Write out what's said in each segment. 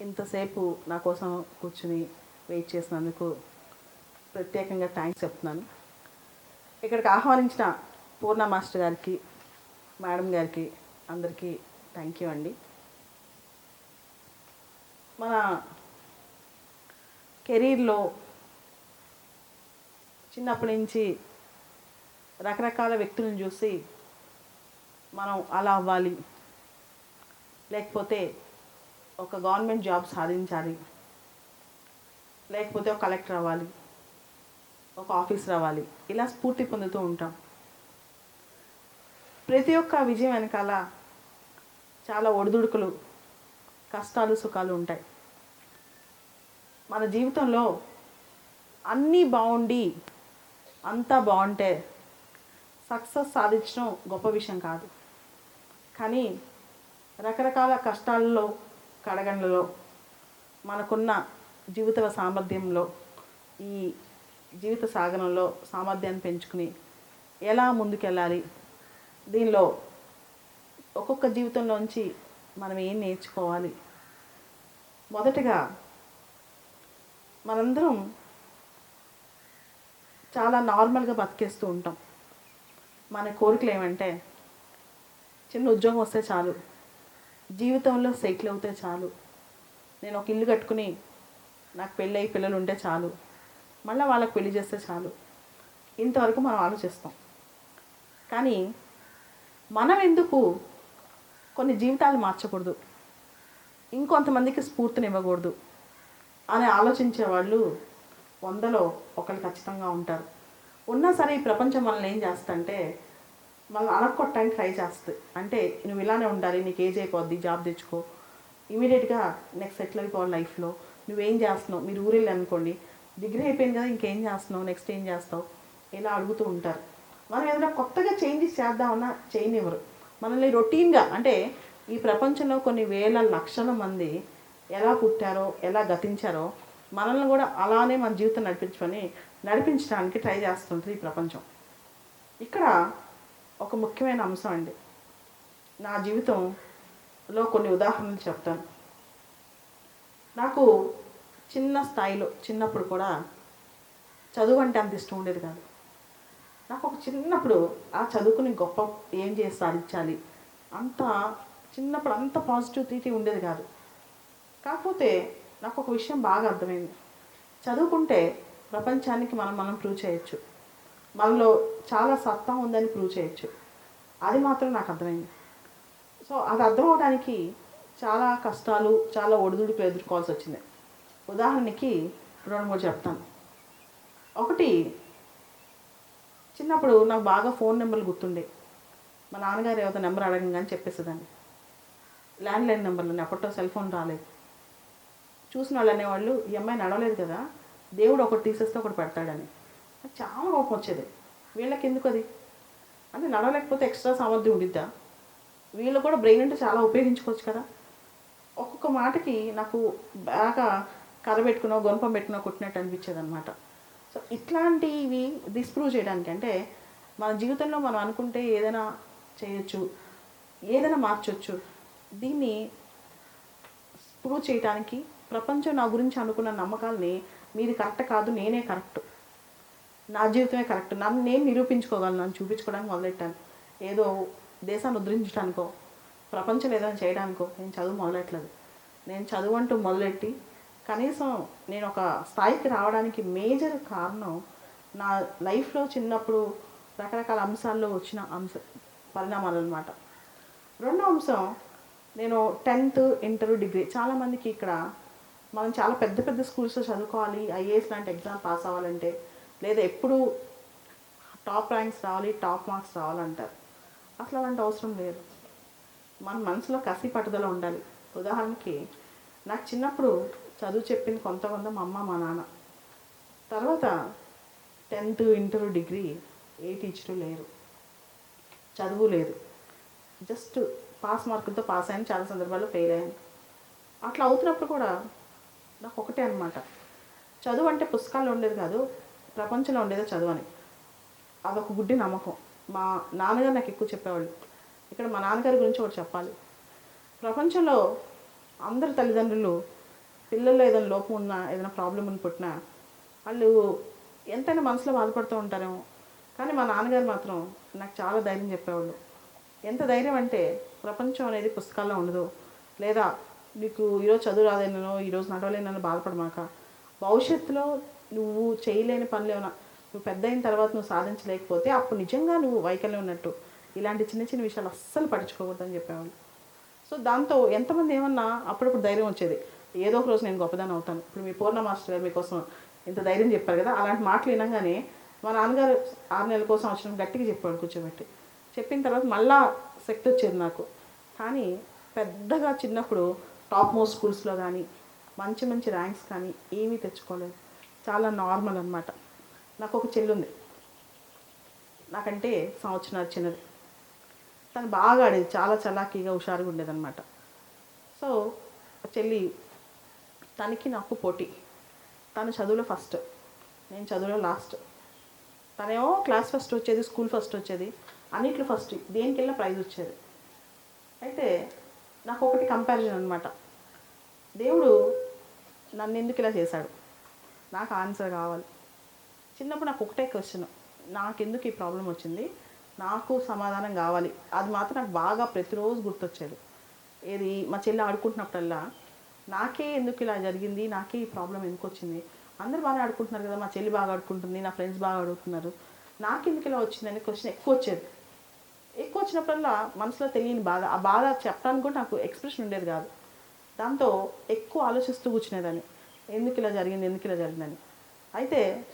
ఇంతసేపు నా కోసం కూర్చుని వెయిట్ చేసినందుకు ప్రత్యేకంగా థ్యాంక్స్ చెప్తున్నాను. ఇక్కడికి ఆహ్వానించిన పూర్ణ మాస్టర్ గారికి మేడం గారికి అందరికీ థ్యాంక్ యూ అండి. మన కెరీర్లో చిన్నప్పటి నుంచి రకరకాల వ్యక్తులను చూసి మనం అలా అవ్వాలి. లేకపోతే ఒక గవర్నమెంట్ జాబ్ సాధించాలి. లేకపోతే ఒక కలెక్టర్ అవ్వాలి. ఒక ఆఫీస్ రావాలి ఇలా స్ఫూర్తి పొందుతూ ఉంటాం. ప్రతి ఒక్క విజయం వెనకాల చాలా ఒడిదుడుకులు కష్టాలు సుఖాలు ఉంటాయి. మన జీవితంలో అన్నీ బాగుండి అంతా బాగుంటే సక్సెస్ సాధించడం గొప్ప విషయం కాదు. కానీ రకరకాల కష్టాల్లో కడగండ్లలో మనకున్న జీవిత సామర్థ్యంలో ఈ జీవిత సాగరంలో సామర్థ్యాన్ని పెంచుకుని ఎలా ముందుకెళ్ళాలి? దీనిలో ఒక్కొక్క జీవితంలోంచి మనం ఏం నేర్చుకోవాలి? మొదటగా మనందరం చాలా నార్మల్గా బతికేస్తూ ఉంటాం. మన కోరికలు ఏమంటే చిన్న ఉద్యోగం వస్తే చాలు. జీవితంలో సెటిల్ అవుతే చాలు. నేను ఒక ఇల్లు కట్టుకుని నాకు పెళ్ళి పిల్లలు ఉంటే చాలు. మళ్ళీ వాళ్ళకి పెళ్ళి చేస్తే చాలు. ఇంతవరకు మనం ఆలోచిస్తాం. కానీ మనం ఎందుకు కొన్ని జీవితాలు మార్చకూడదు? ఇంకొంతమందికి స్ఫూర్తినివ్వకూడదు అని ఆలోచించే వాళ్ళు వందలో ఒకళ్ళు ఖచ్చితంగా ఉంటారు. ఉన్నా సరే ఈ ప్రపంచం మనల్ని ఏం చేస్తుందంటే వాళ్ళని అడగొట్టడానికి ట్రై చేస్తుంది. అంటే నువ్వు ఇలానే ఉండాలి నీకు ఏజ్ అయిపోద్ది జాబ్ తెచ్చుకో. ఇమీడియట్గా నెక్స్ట్ సెటిల్ అయిపోవాలి లైఫ్లో నువ్వేం చేస్తున్నావు? మీరు ఊరెళ్ళి అనుకోండి. డిగ్రీ అయిపోయింది కదా ఇంకేం చేస్తున్నావు? నెక్స్ట్ ఏం చేస్తావు? ఇలా అడుగుతూ ఉంటారు. మనం ఏదైనా కొత్తగా చేంజెస్ చేద్దామన్నా చేయనివ్వరు. మనల్ని రొటీన్గా అంటే ఈ ప్రపంచంలో కొన్ని వేల లక్షల మంది ఎలా పుట్టారో ఎలా గతించారో మనల్ని కూడా అలానే మన జీవితం నడిపించమని నడిపించడానికి ట్రై చేస్తుంటుంది ఈ ప్రపంచం. ఇక్కడ ఒక ముఖ్యమైన అంశం అండి. నా జీవితంలో కొన్ని ఉదాహరణలు చెప్తాను. నాకు చిన్న స్థాయిలో చిన్నప్పుడు కూడా చదువు అంటే అంత ఇష్టం ఉండేది కాదు. నాకు ఒక చిన్నప్పుడు ఆ చదువుకుని గొప్ప ఏం చేసి సాధించాలి అంత చిన్నప్పుడు అంత పాజిటివ్ తీటి ఉండేది కాదు. కాకపోతే నాకు ఒక విషయం బాగా అర్థమైంది. చదువుకుంటే ప్రపంచానికి మనం మనం ప్రూవ్ చేయొచ్చు. మనలో చాలా సత్తా ఉందని ప్రూవ్ చేయొచ్చు. అది మాత్రం నాకు అర్థమైంది. సో అది అర్థం అవడానికి చాలా కష్టాలు చాలా ఒడిదుడుకులు ఎదుర్కోవాల్సి వచ్చింది. ఉదాహరణకి రెండు మూడు చెప్తాను. ఒకటి చిన్నప్పుడు నాకు బాగా ఫోన్ నెంబర్లు గుర్తుండే. మా నాన్నగారు ఏదో నెంబర్ అడగంగానే చెప్పేసేదాన్ని. ల్యాండ్లైన్ నెంబర్లు అప్పట్లో సెల్ ఫోన్ రాలేదు. చూసిన వాళ్ళు అనేవాళ్ళు ఈ అమ్మాయి నడవలేదు కదా దేవుడు ఒకటి తీసేస్తే ఒకటి పెడతాడని. నాకు చాలా కోపం వచ్చేది. వీళ్ళకి ఎందుకు అది అంటే నడవలేకపోతే ఎక్స్ట్రా సామర్థ్యం ఉండిద్దా? వీళ్ళు కూడా బ్రెయిన్ అంటే చాలా ఉపయోగించుకోవచ్చు కదా? ఒక్కొక్క మాటకి నాకు బాగా కర్ర పెట్టుకున్నా గొనపం పెట్టుకున్నా కొట్టినట్టు అనిపించేది అనమాట సో ఇట్లాంటివి డిస్ప్రూవ్ చేయడానికి అంటే మన జీవితంలో మనం అనుకుంటే ఏదైనా చేయొచ్చు ఏదైనా మార్చొచ్చు. దీన్ని ప్రూవ్ చేయడానికి ప్రపంచం నా గురించి అనుకున్న నమ్మకాలని మీది కరెక్ట్ కాదు నేనే కరెక్ట్. నా జీవితమే కరెక్ట్. నన్ను నేను నిరూపించుకోగలను నన్ను చూపించుకోవడానికి మొదలెట్టాను. ఏదో దేశాన్ని ఉద్ధరించడానికో ప్రపంచం ఏదైనా చేయడానికో నేను చదువు మొదలెట్టలేదు. నేను చదువు అంటూ మొదలెట్టి కనీసం నేను ఒక స్థాయికి రావడానికి మేజర్ కారణం నా లైఫ్లో చిన్నప్పుడు రకరకాల అంశాల్లో వచ్చిన అంశ పరిణామాలు అనమాట రెండో అంశం నేను టెన్త్ ఇంటర్ డిగ్రీ చాలామందికి ఇక్కడ మనం చాలా పెద్ద పెద్ద స్కూల్స్లో చదువుకోవాలి ఐఏఎస్ లాంటి ఎగ్జామ్ పాస్ అవ్వాలంటే లేదా ఎప్పుడు టాప్ ర్యాంక్స్ రావాలి టాప్ మార్క్స్ రావాలంటారు. అసలు అలాంటి అవసరం లేదు. మన మనసులో కసి పట్టుదల ఉండాలి. ఉదాహరణకి నాకు చిన్నప్పుడు చదువు చెప్పింది కొంత కొంత మా అమ్మ మా నాన్న. తర్వాత టెన్త్ ఇంటర్ డిగ్రీ ఏ టీచరు లేరు. చదువు లేదు. జస్ట్ పాస్ మార్కులతో పాస్ అయ్యాను చాలా సందర్భాల్లో ఫెయిల్ అయ్యాను. అట్లా అవుతున్నప్పుడు కూడా నాకు ఒకటే అనమాట చదువు అంటే పుస్తకాల్లో ఉండేది కాదు ప్రపంచంలో ఉండేదో చదవని అదొక గుడ్డి నమ్మకం. మా నాన్నగారు నాకు ఎక్కువ చెప్పేవాళ్ళు. ఇక్కడ మా నాన్నగారి గురించి ఒకటి చెప్పాలి. ప్రపంచంలో అందరు తల్లిదండ్రులు పిల్లల్లో ఏదైనా లోపం ఉన్నా ఏదైనా ప్రాబ్లం అని పుట్టినా వాళ్ళు ఎంతైనా మనసులో బాధపడుతూ ఉంటారేమో. కానీ మా నాన్నగారు మాత్రం నాకు చాలా ధైర్యం చెప్పేవాళ్ళు. ఎంత ధైర్యం అంటే ప్రపంచం అనేది పుస్తకాల్లో ఉండదు. లేదా నీకు ఈరోజు చదువు రాదేనో ఈరోజు నడవలేనో బాధపడమాక. భవిష్యత్తులో నువ్వు చేయలేని పనులు ఏమైనా నువ్వు పెద్ద అయిన తర్వాత నువ్వు సాధించలేకపోతే అప్పుడు నిజంగా నువ్వు వైకల్యం ఉన్నట్టు. ఇలాంటి చిన్న చిన్న విషయాలు అస్సలు పట్టించుకోకూడదని చెప్పేవాళ్ళు. సో దాంతో ఎంతమంది ఏమన్నా అప్పుడప్పుడు ధైర్యం వచ్చేది. ఏదో ఒక రోజు నేను గొప్పదాన్ని అవుతాను. ఇప్పుడు మీ పూర్ణ మాస్టర్ గారు మీకోసం ఇంత ధైర్యం చెప్పారు కదా అలాంటి మాటలు వినగానే మా నాన్నగారు ఆరు నెలల కోసం అవసరం గట్టిగా చెప్పాడు కూర్చోబెట్టి. చెప్పిన తర్వాత మళ్ళా శక్తి వచ్చేది నాకు. కానీ పెద్దగా చిన్నప్పుడు టాప్ మోస్ట్ స్కూల్స్లో కానీ మంచి మంచి ర్యాంక్స్ కానీ ఏమీ తెచ్చుకోలేదు. చాలా నార్మల్ అనమాట నాకు ఒక చెల్లి ఉంది నాకంటే సంవత్సరాలు చిన్నది. తను బాగా ఆడేది చాలా చలాకీగా హుషారుగా ఉండేదన్నమాట. సో ఆ చెల్లి తనకి నాకు పోటీ. తను చదువులో ఫస్ట్ నేను చదువులో లాస్ట్ తనేమో క్లాస్ ఫస్ట్ వచ్చేది స్కూల్ ఫస్ట్ వచ్చేది అన్నిట్లో ఫస్ట్ దేనికి ప్రైజ్ వచ్చేది. అయితే నాకు ఒకటి కంపారిజన్ అనమాట దేవుడు నన్ను ఎందుకు ఇలా చేశాడు? నాకు ఆన్సర్ కావాలి. చిన్నప్పుడు నాకు ఒకటే క్వశ్చన్ నాకెందుకు ఈ ప్రాబ్లం వచ్చింది? నాకు సమాధానం కావాలి. అది మాత్రం నాకు బాగా ప్రతిరోజు గుర్తొచ్చేది. ఏది? మా చెల్లి ఆడుకుంటున్నప్పుడల్లా నాకే ఎందుకు ఇలా జరిగింది? నాకే ఈ ప్రాబ్లం ఎందుకు వచ్చింది? అందరు బాగా ఆడుకుంటున్నారు కదా మా చెల్లి బాగా ఆడుకుంటుంది నా ఫ్రెండ్స్ బాగా ఆడుతున్నారు నాకెందుకు ఇలా వచ్చిందని క్వశ్చన్ ఎక్కువ వచ్చేది. ఎక్కువ వచ్చినప్పుడల్లా మనసులో తెలియని బాధ. ఆ బాధ చెప్పడానికి కూడా నాకు ఎక్స్ప్రెషన్ ఉండేది కాదు. దాంతో ఎక్కువ ఆలోచిస్తూ కూర్చునేదాన్ని. ఎందుకు ఇలా జరిగింది ఎందుకు ఇలా జరిగిందని. అయితే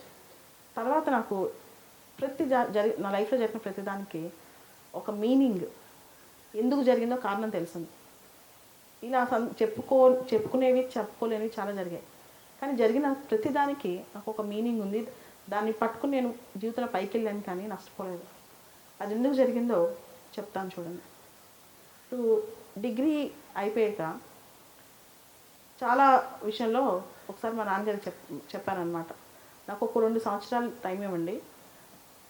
తర్వాత నాకు ప్రతి జ- జరి నా లైఫ్లో జరిగిన ప్రతిదానికి ఒక మీనింగ్ ఎందుకు జరిగిందో కారణం తెలిసింది. ఇలా సం- చెప్పుకో చెప్పుకునేవి చెప్పుకోలేనివి చాలా జరిగాయి. కానీ జరిగిన ప్రతిదానికి నాకు ఒక మీనింగ్ ఉంది. దాన్ని పట్టుకుని నేను జీవితంలో పైకి వెళ్ళాను కానీ నష్టపోలేదు. అది ఎందుకు జరిగిందో చెప్తాను చూడండి. ఇప్పుడు డిగ్రీ అయిపోయాక చాలా విషయంలో ఒకసారి మా నాన్నగారికి చెప్ చెప్పానమాట నాకు ఒక రెండు సంవత్సరాలు టైం ఇవ్వండి.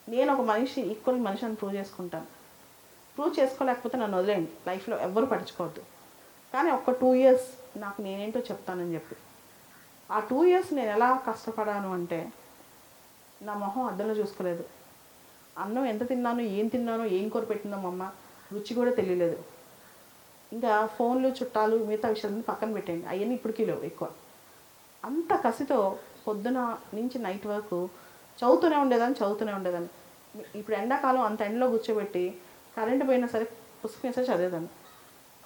నేను ఒక మనిషి ఈక్వల్ మనిషి అని ప్రూవ్ చేసుకుంటాను. ప్రూవ్ చేసుకోలేకపోతే నన్ను వదిలేయండి. లైఫ్లో ఎవ్వరు పట్టించుకోవద్దు. కానీ ఒక్క టూ ఇయర్స్ నాకు నేనేంటో చెప్తానని చెప్పి. ఆ టూ ఇయర్స్ నేను ఎలా కష్టపడాను అంటే నా మొహం అద్దంలో చూసుకోలేదు. అన్నం ఎంత తిన్నాను ఏం తిన్నానో ఏం కూర పెట్టిందో మా అమ్మ రుచి కూడా తెలియలేదు. ఇంకా ఫోన్లు చుట్టాలు మిగతా విషయాలన్నీ పక్కన పెట్టండి అవన్నీ ఇప్పటికీ లేవు ఎక్కువ. అంత కసితో పొద్దున నుంచి నైట్ వరకు చదువుతూనే ఉండేదాన్ని చదువుతూనే ఉండేదాన్ని. ఇప్పుడు ఎండాకాలం అంత ఎండలో కూర్చోబెట్టి కరెంటు పోయినా సరే పుస్తకం వేసే చదివేదాన్ని.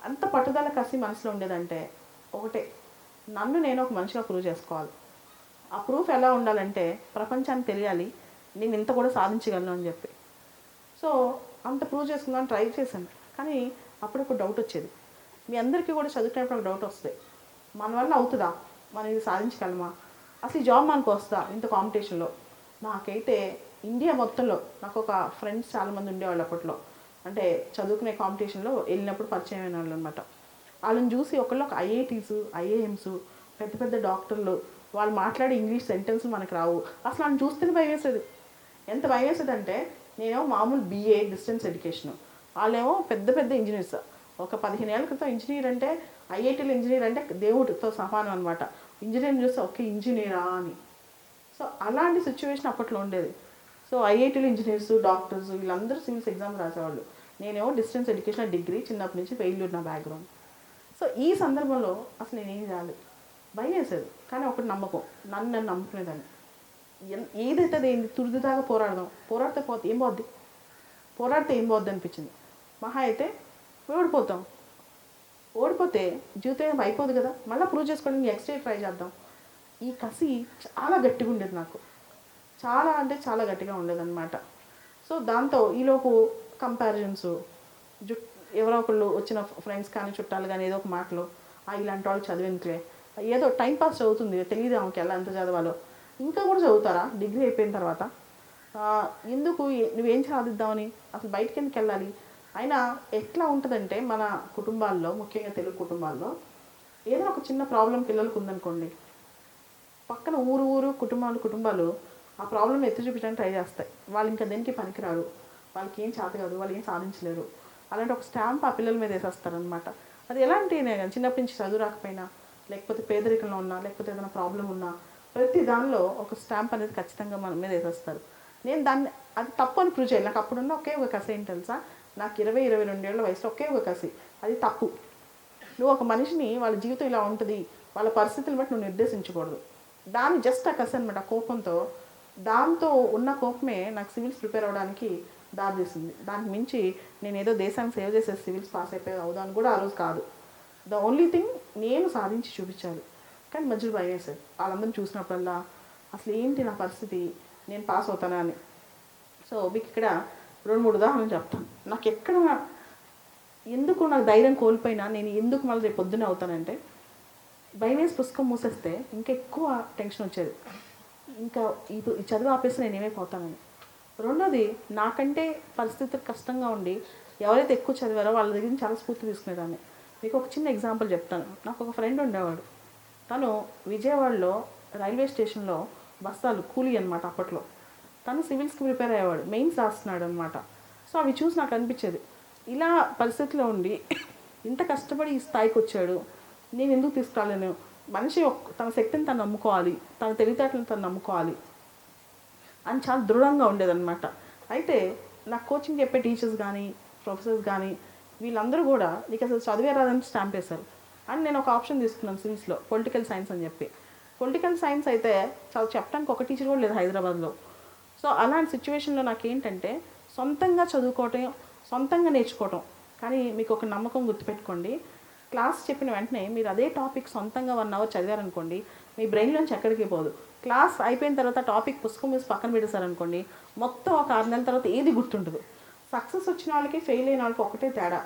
అంత పట్టుదల కసి మనసులో ఉండేదంటే ఒకటే నన్ను నేను ఒక మనిషిగా ప్రూవ్ చేసుకోవాలి. ఆ ప్రూఫ్ ఎలా ఉండాలంటే ప్రపంచానికి తెలియాలి నేను ఇంత కూడా సాధించగలను అని చెప్పి. సో అంత ప్రూవ్ చేసుకుందాం ట్రై చేశాను. కానీ అప్పుడప్పుడు డౌట్ వచ్చేది. మీ అందరికీ కూడా చదువుకునేప్పుడు ఒక డౌట్ వస్తుంది. మన వల్ల అవుతుందా? మనం ఇది సాధించగలమా? అసలు ఈ జాబ్ మనకు వస్తుందా? ఇంత కాంపిటీషన్లో నాకైతే ఇండియా మొత్తంలో నాకు ఒక ఫ్రెండ్స్ చాలామంది ఉండేవాళ్ళు అప్పట్లో. అంటే చదువుకునే కాంపిటీషన్లో వెళ్ళినప్పుడు పరిచయం అయిన వాళ్ళు అనమాట వాళ్ళని చూసి ఒకళ్ళు ఒక ఐఐటీస్ ఐఏఎమ్స్ పెద్ద పెద్ద డాక్టర్లు వాళ్ళు మాట్లాడే ఇంగ్లీష్ సెంటెన్స్లు మనకు రావు. అసలు వాళ్ళని చూస్తేనే భయం వేసేది ఎంత భయం వేసేది అంటే నేను మామూలు బీఏ డిస్టెన్స్ ఎడ్యుకేషన్ వాళ్ళేమో పెద్ద పెద్ద ఇంజనీర్స్. ఒక పదిహేను ఏళ్ళ క్రితం ఇంజనీర్ అంటే ఐఐటిల్ ఇంజనీర్ అంటే దేవుడితో సమానం అనమాట ఇంజనీర్ చూస్తే ఒకే ఇంజనీరా అని. సో అలాంటి సిచ్యువేషన్ అప్పట్లో ఉండేది. సో ఐఐటీలో ఇంజనీర్స్ డాక్టర్స్ వీళ్ళందరూ సివిల్స్ ఎగ్జామ్ రాసేవాళ్ళు. నేనేమో డిస్టెన్స్ ఎడ్యుకేషన్ డిగ్రీ చిన్నప్పటి నుంచి ఫెయిల్యూర్ నా బ్యాక్గ్రౌండ్. సో ఈ సందర్భంలో అసలు నేనేం చేయాలి? భయం వేసేది. కానీ ఒకటి నమ్మకం. నన్ను నన్ను నమ్ముకునేదాన్ని ఎన్- ఏదైతే అది ఏంది? తుడిదాకా పోరాడదాం. పోరాడితే పోతే ఏం పోద్ది? పోరాడితే ఏం పోద్ది అనిపించింది? మహా అయితే ఓడిపోతాం. ఓడిపోతే జీవితం ఏం అయిపోదు కదా? మళ్ళీ ప్రూవ్ చేసుకోవడానికి నెక్స్ట్ డే ట్రై చేద్దాం. ఈ కసి చాలా గట్టిగా ఉండేది నాకు. చాలా అంటే చాలా గట్టిగా ఉండేదన్నమాట. సో దాంతో ఈలోపు కంపారిజన్స్ జు ఎవరో ఒకళ్ళు వచ్చిన ఫ్రెండ్స్ కానీ చుట్టాలు కానీ ఏదో ఒక మాటలు "ఆ, ఇలాంటి వాళ్ళు చదివేందుకులే. ఏదో టైం పాస్ చదువుతుంది. తెలియదు ఆమెకి ఎలా ఎంత చదవాలో? ఇంకా కూడా చదువుతారా? డిగ్రీ అయిపోయిన తర్వాత. ఎందుకు? నువ్వేం సాధిద్దామని అసలు బయటికి ఎందుకు వెళ్ళాలి? అయినా ఎట్లా ఉంటుందంటే మన కుటుంబాల్లో ముఖ్యంగా తెలుగు కుటుంబాల్లో ఏదో ఒక చిన్న ప్రాబ్లం పిల్లలకు ఉందనుకోండి పక్కన ఊరు ఊరు కుటుంబాలు కుటుంబాలు ఆ ప్రాబ్లం ఎత్తి చూపించడానికి ట్రై చేస్తాయి. వాళ్ళు ఇంకా దేనికి పనికిరారు? వాళ్ళకి ఏం చేత కాదు వాళ్ళు ఏం సాధించలేరు. అలాంటి ఒక స్టాంప్ ఆ పిల్లల మీద వేసేస్తారనమాట అది ఎలాంటి చిన్నప్పటి నుంచి చదువు రాకపోయినా లేకపోతే పేదరికంలో ఉన్నా లేకపోతే ఏదైనా ప్రాబ్లం ఉన్నా ప్రతి దానిలో ఒక స్టాంప్ అనేది ఖచ్చితంగా మన మీద వేసేస్తారు. నేను దాన్ని అది తప్పు అని ప్రూవ్ చేయాలి. నాకు అప్పుడున్న ఒకే ఒక కథ ఏంటి తెలుసా? నాకు ఇరవై ఇరవై రెండేళ్ళ వయసులో ఒకే ఒక కసి. అది తప్పు. నువ్వు ఒక మనిషిని వాళ్ళ జీవితం ఇలా ఉంటుంది వాళ్ళ పరిస్థితులు బట్టి నువ్వు నిర్దేశించకూడదు. దాన్ని జస్ట్ ఆ కసి అనమాట కోపంతో. దాంతో ఉన్న కోపమే నాకు సివిల్స్ ప్రిపేర్ అవ్వడానికి దారి తీసింది దానికి మించి నేను ఏదో దేశానికి సేవ చేసే సివిల్స్ పాస్ అయిపోయి అవుదాను కూడా ఆ రోజు కాదు. ద ఓన్లీ థింగ్ నేను సాధించి చూపించాలి. కానీ మధ్యలో భయం వేసేది. వాళ్ళందరిని చూసినప్పుడల్లా అసలు ఏంటి నా పరిస్థితి? నేను పాస్ అవుతానా అని. సో మీకు ఇక్కడ రెండు మూడు ఉదాహరణలు చెప్తాను. నాకు ఎక్కడ ఎందుకు నాకు ధైర్యం కోల్పోయినా నేను ఎందుకు మళ్ళీ రేపు పొద్దున్నే అవుతానంటే భయం వేసి పుస్తకం మూసేస్తే ఇంకా ఎక్కువ టెన్షన్ వచ్చేది. ఇంకా ఇది ఈ చదువు ఆపేసి నేను ఏమైపోతానని. రెండోది నాకంటే పరిస్థితులు కష్టంగా ఉండి ఎవరైతే ఎక్కువ చదివారో వాళ్ళ దగ్గర నుంచి చాలా స్ఫూర్తి తీసుకునేదాన్ని. మీకు ఒక చిన్న ఎగ్జాంపుల్ చెప్తాను. నాకు ఒక ఫ్రెండ్ ఉండేవాడు. తను విజయవాడలో రైల్వే స్టేషన్లో బస్తాలు కూలీ అనమాట అప్పట్లో. తను సివిల్స్కి ప్రిపేర్ అయ్యేవాడు మెయిన్స్ రాస్తున్నాడు అనమాట సో అవి చూసి నాకు అనిపించేది ఇలా పరిస్థితిలో ఉండి ఇంత కష్టపడి ఈ స్థాయికి వచ్చాడు నేను ఎందుకు తీసుకురాలేను? మనిషి తన శక్తిని తను నమ్ముకోవాలి తన తెలివితేటలను తను నమ్ముకోవాలి అని చాలా దృఢంగా ఉండేదన్నమాట. అయితే నాకు కోచింగ్ చెప్పే టీచర్స్ కానీ ప్రొఫెసర్స్ కానీ వీళ్ళందరూ కూడా నీకు అసలు చదివే రాదని స్టాంప్ వేశారు అండ్ నేను ఒక ఆప్షన్ తీసుకున్నాను సివిల్స్లో పొలిటికల్ సైన్స్ అని చెప్పి. పొలిటికల్ సైన్స్ అయితే చాలా చెప్పడానికి ఒక టీచర్ కూడా లేదు హైదరాబాద్లో. సో అలాంటి సిచ్యువేషన్లో నాకు ఏంటంటే సొంతంగా చదువుకోవటం సొంతంగా నేర్చుకోవటం. కానీ మీకు ఒక నమ్మకం గుర్తుపెట్టుకోండి. క్లాస్ చెప్పిన వెంటనే మీరు అదే టాపిక్ సొంతంగా వన్ అవర్ చదివారనుకోండి మీ బ్రెయిన్లోంచి ఎక్కడికి పోదు. క్లాస్ అయిపోయిన తర్వాత టాపిక్ పుస్తకం మీద పక్కన పెట్టేశారనుకోండి మొత్తం ఒక ఆరు నెలల తర్వాత ఏది గుర్తుండదు. సక్సెస్ వచ్చిన వాళ్ళకి ఫెయిల్ అయిన వాళ్ళకి ఒకటే తేడా.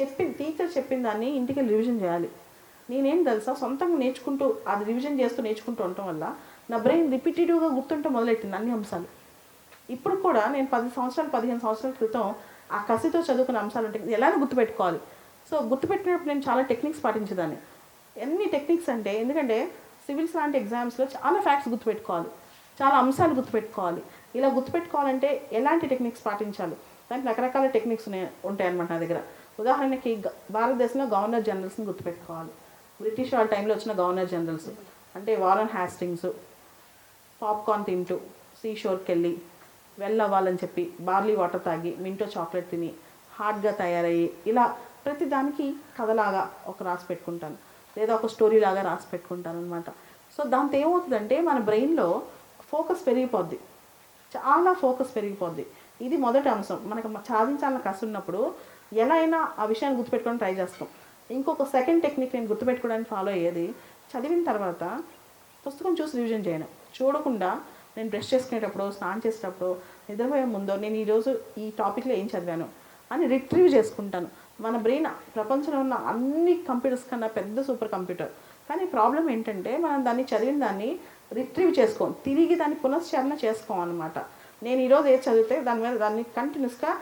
చెప్పింది టీచర్ చెప్పిన దాన్ని ఇంటికి రివిజన్ చేయాలి. నేనేం తెలుసా? సొంతంగా నేర్చుకుంటూ అది రివిజన్ చేస్తూ నేర్చుకుంటూ ఉండటం వల్ల నా బ్రెయిన్ రిపీటెటివ్గా గుర్తుంటే మొదలెట్టింది అన్ని అంశాలు. ఇప్పుడు కూడా నేను పది సంవత్సరాలు పదిహేను సంవత్సరాల క్రితం ఆ కసితో చదువుకున్న అంశాలు ఉంటాయి ఎలా గుర్తుపెట్టుకోవాలి. సో గుర్తుపెట్టినప్పుడు నేను చాలా టెక్నిక్స్ పాటించేదాన్ని. ఎన్ని టెక్నిక్స్ అంటే ఎందుకంటే సివిల్స్ లాంటి ఎగ్జామ్స్లో చాలా ఫ్యాక్ట్స్ గుర్తుపెట్టుకోవాలి. చాలా అంశాలు గుర్తుపెట్టుకోవాలి. ఇలా గుర్తుపెట్టుకోవాలంటే ఎలాంటి టెక్నిక్స్ పాటించాలి? దానికి రకరకాల టెక్నిక్స్ ఉన్నాయి ఉంటాయి అనమాట నా దగ్గర. ఉదాహరణకి భారతదేశంలో గవర్నర్ జనరల్స్ని గుర్తుపెట్టుకోవాలి. బ్రిటిష్ వాళ్ళ టైంలో వచ్చిన గవర్నర్ జనరల్స్. అంటే వారన్ హ్యాస్టింగ్స్ పాప్కార్న్ తింటూ సీషోర్కి వెళ్ళి వెల్ అవ్వాలని చెప్పి బార్లీ వాటర్ తాగి మింటో చాక్లెట్ తిని హార్డ్గా తయారయ్యి ఇలా ప్రతి దానికి కథలాగా ఒక రాసి పెట్టుకుంటాను. లేదా ఒక స్టోరీ లాగా రాసి పెట్టుకుంటాను అనమాట సో దాంతో ఏమవుతుందంటే మన బ్రెయిన్లో ఫోకస్ పెరిగిపోద్ది. చాలా ఫోకస్ పెరిగిపోద్ది. ఇది మొదటి అంశం. మనకు సాధించాలని కసి ఉన్నప్పుడు ఎలా అయినా ఆ విషయాన్ని గుర్తుపెట్టుకొని ట్రై చేస్తాం. ఇంకొక సెకండ్ టెక్నిక్ నేను గుర్తుపెట్టుకోవడానికి ఫాలో అయ్యేది చదివిన తర్వాత పుస్తకం చూసి రివిజన్ చేయను. చూడకుండా నేను బ్రష్ చేసుకునేటప్పుడు స్నానం చేసేటప్పుడు నిద్రపోయే ముందో నేను ఈరోజు ఈ టాపిక్లో ఏం చదివాను అని రిట్రీవ్ చేసుకుంటాను. మన బ్రెయిన్ ప్రపంచంలో ఉన్న అన్ని కంప్యూటర్స్ కన్నా పెద్ద సూపర్ కంప్యూటర్ కానీ ప్రాబ్లం ఏంటంటే మనం దాన్ని చదివిన దాన్ని రిట్రీవ్ చేసుకోం. తిరిగి దాన్ని పునశ్చరణ చేసుకోం అనమాట నేను ఈరోజు ఏది చదివితే దాని మీద దాన్ని కంటిన్యూస్గా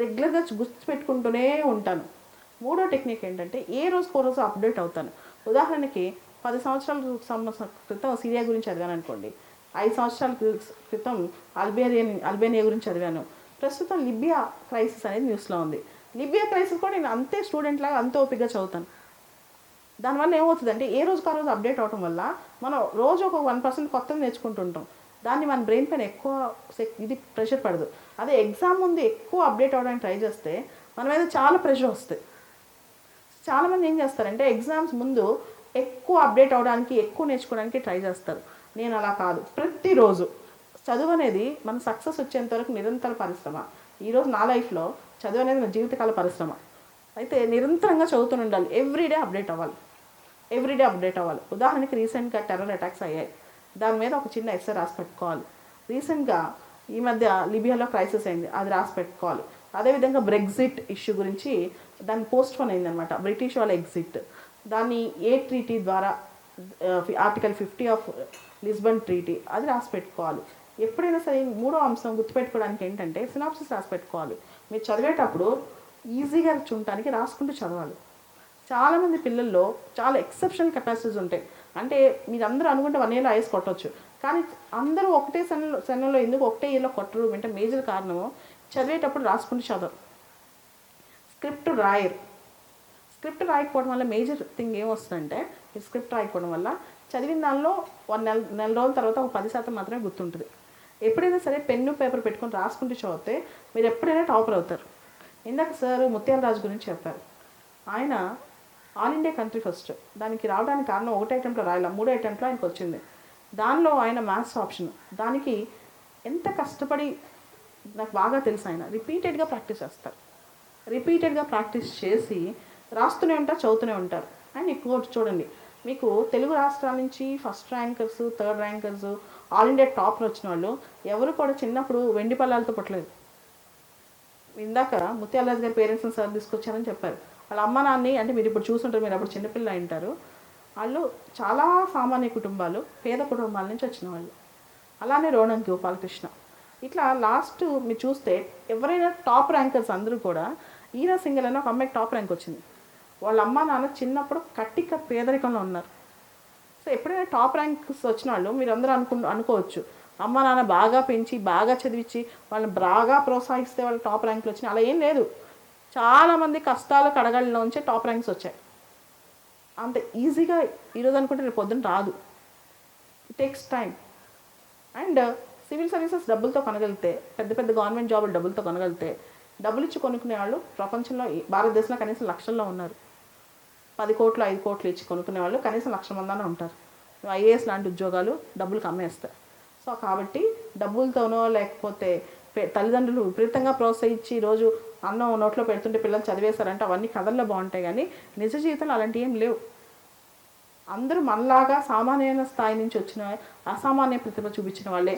రెగ్యులర్గా గుర్తుపెట్టుకుంటూనే ఉంటాను. మూడో టెక్నిక్ ఏంటంటే ఏ రోజుకో రోజు అప్డేట్ అవుతాను. ఉదాహరణకి పది సంవత్సరాల సంవత్సరం క్రితం సిరియా గురించి చదివాను అనుకోండి. ఐదు సంవత్సరాల క్రితం అల్బేరియన్ అల్బేనియా గురించి చదివాను. ప్రస్తుతం లిబియా క్రైసిస్ అనేది న్యూస్లో ఉంది. లిబియా క్రైసిస్ కూడా నేను అంతే స్టూడెంట్ లాగా అంతే ఓపికగా చదువుతాను. దానివల్ల ఏమవుతుందంటే ఏ రోజుకు ఆ రోజు అప్డేట్ అవడం వల్ల మనం రోజు ఒక వన్ పర్సెంట్ కొత్తది నేర్చుకుంటుంటాం. దాన్ని మన బ్రెయిన్ పైన ఎక్కువ సెక్- ఇది ప్రెషర్ పడదు. అదే ఎగ్జామ్ ముందు ఎక్కువ అప్డేట్ అవ్వడానికి ట్రై చేస్తే మన మీద చాలా ప్రెషర్ వస్తాయి. చాలామంది ఏం చేస్తారంటే ఎగ్జామ్స్ ముందు ఎక్కువ అప్డేట్ అవడానికి ఎక్కువ నేర్చుకోవడానికి ట్రై చేస్తారు. నేను అలా కాదు. ప్రతిరోజు చదువు అనేది మన సక్సెస్ వచ్చేంత వరకు నిరంతర పరిశ్రమ. ఈరోజు నా లైఫ్లో చదువు అనేది నా జీవితకాల పరిశ్రమ. అయితే నిరంతరంగా చదువుతూ ఉండాలి. ఎవ్రీడే అప్డేట్ అవ్వాలి. ఎవ్రీడే అప్డేట్ అవ్వాలి. ఉదాహరణకి రీసెంట్గా టెర్రర్ అటాక్స్ అయ్యాయి. దాని మీద ఒక చిన్న ఎస్ఏ రాసి పెట్టుకోవాలి. రీసెంట్గా ఈ మధ్య లిబియాలో క్రైసిస్ అయింది. అది రాసి పెట్టుకోవాలి. అదేవిధంగా బ్రెగ్జిట్ ఇష్యూ గురించి దాన్ని పోస్ట్ పోన్ అయిందనమాట బ్రిటిష్ వాళ్ళ ఎగ్జిట్ దాన్ని ఏ ట్రీటీ ద్వారా article fifty of Lisbon treaty అది రాసి పెట్టుకోవాలి. ఎప్పుడైనా సరే మూడో అంశం గుర్తుపెట్టుకోవడానికి ఏంటంటే సినాప్సిస్ రాసి పెట్టుకోవాలి. మీరు చదివేటప్పుడు ఈజీగా చూడటానికి రాసుకుంటూ చదవాలి. చాలామంది పిల్లల్లో చాలా ఎక్సెప్షనల్ కెపాసిటీస్ ఉంటాయి. అంటే మీరు అందరూ అనుకుంటే వన్ ఇయర్లో ఐఎస్ కొట్టవచ్చు కానీ అందరూ ఒకటే సెనలో సెన్లో ఎందుకు ఒకటే ఇయర్లో కొట్టరు అంటే మేజర్ కారణము చదివేటప్పుడు రాసుకుంటూ చదవరు స్క్రిప్ట్ రాయరు. స్క్రిప్ట్ రాయకపోవడం వల్ల మేజర్ థింగ్ ఏమొస్తుందంటే ఈ స్క్రిప్ట్ రాయకపోవడం వల్ల చదివిన దానిలో వన్ నెల నెల రోజుల తర్వాత ఒక పది శాతం మాత్రమే గుర్తుంటుంది. ఎప్పుడైనా సరే పెన్ను పేపర్ పెట్టుకొని రాసుకుంటూ చదివితే మీరు ఎప్పుడైనా టాపర్ అవుతారు. ఇందాక సార్ ముత్యాల రాజు గురించి చెప్పారు. ఆయన ఆల్ ఇండియా కంట్రీ ఫస్ట్. దానికి రావడానికి కారణం ఒకటే అటెంప్ట్లో రాయాల? మూడో అటెంప్ట్లో ఆయనకు వచ్చింది. దానిలో ఆయన మ్యాథ్స్ ఆప్షన్. దానికి ఎంత కష్టపడి నాకు బాగా తెలుసు ఆయన. రిపీటెడ్గా ప్రాక్టీస్ చేస్తారు. రిపీటెడ్గా ప్రాక్టీస్ చేసి రాస్తూనే ఉంటారు చదువుతూనే ఉంటారు. అండ్ ఎక్కువ చూడండి. మీకు తెలుగు రాష్ట్రాల నుంచి first rankers third rankers all India టాప్లో వచ్చిన వాళ్ళు ఎవరు కూడా చిన్నప్పుడు వెండి పల్లాలతో పుట్టలేదు. ఇందాక ముత్యాలరాజు గారి పేరెంట్స్ని సార్ తీసుకొచ్చారని చెప్పారు. వాళ్ళ అమ్మ నాన్ని అంటే మీరు ఇప్పుడు చూసుంటారు మీరు అప్పుడు చిన్నపిల్ల ఉంటారు. వాళ్ళు చాలా సామాన్య కుటుంబాలు పేద కుటుంబాల నుంచి వచ్చిన వాళ్ళు. అలానే రోణం గోపాలకృష్ణ. ఇట్లా లాస్ట్ మీరు చూస్తే ఎవరైనా టాప్ ర్యాంకర్స్ అందరూ కూడా ఈరా సింగిల్ అని ఒక అమ్మాయికి టాప్ ర్యాంక్ వచ్చింది. వాళ్ళ అమ్మ నాన్న చిన్నప్పుడు కట్టిక పేదరికంలో ఉన్నారు. సో ఎప్పుడైనా టాప్ ర్యాంక్స్ వచ్చిన వాళ్ళు మీరు అందరూ అనుకు అనుకోవచ్చు అమ్మ నాన్న బాగా పెంచి బాగా చదివించి వాళ్ళని బాగా ప్రోత్సహిస్తే వాళ్ళు టాప్ ర్యాంకులు వచ్చినాయి. అలా ఏం లేదు. చాలామంది కష్టాలు కడగళ్ళలోంచే టాప్ ర్యాంక్స్ వచ్చాయి. అంత ఈజీగా ఈరోజు అనుకుంటే రేపు పొద్దున రాదు. It takes time and civil services డబ్బులతో కొనగలిగితే పెద్ద పెద్ద గవర్నమెంట్ జాబులు డబ్బులతో కొనగలిగితే డబ్బులు ఇచ్చి కొనుక్కునే వాళ్ళు ప్రపంచంలో ఈ- భారతదేశంలో కనీసం లక్షల్లో ఉన్నారు. పది కోట్లు ఐదు కోట్లు ఇచ్చి కొనుక్కునే వాళ్ళు కనీసం లక్ష మందానే ఉంటారు. ఐఏఎస్ లాంటి ఉద్యోగాలు డబ్బులు అమ్మేస్తారు. సో కాబట్టి డబ్బులతోనో లేకపోతే తల్లిదండ్రులు విపరీతంగా ప్రోత్సహించి ఈరోజు అన్నం నోట్లో పెడుతుంటే పిల్లలు చదివేశారంటే అవన్నీ కథల్లో బాగుంటాయి కానీ నిజ జీవితంలో అలాంటివి ఏం లేవు. అందరూ మనలాగా సామాన్య స్థాయి నుంచి వచ్చిన అసామాన్య ప్రతిభ చూపించిన వాళ్ళే.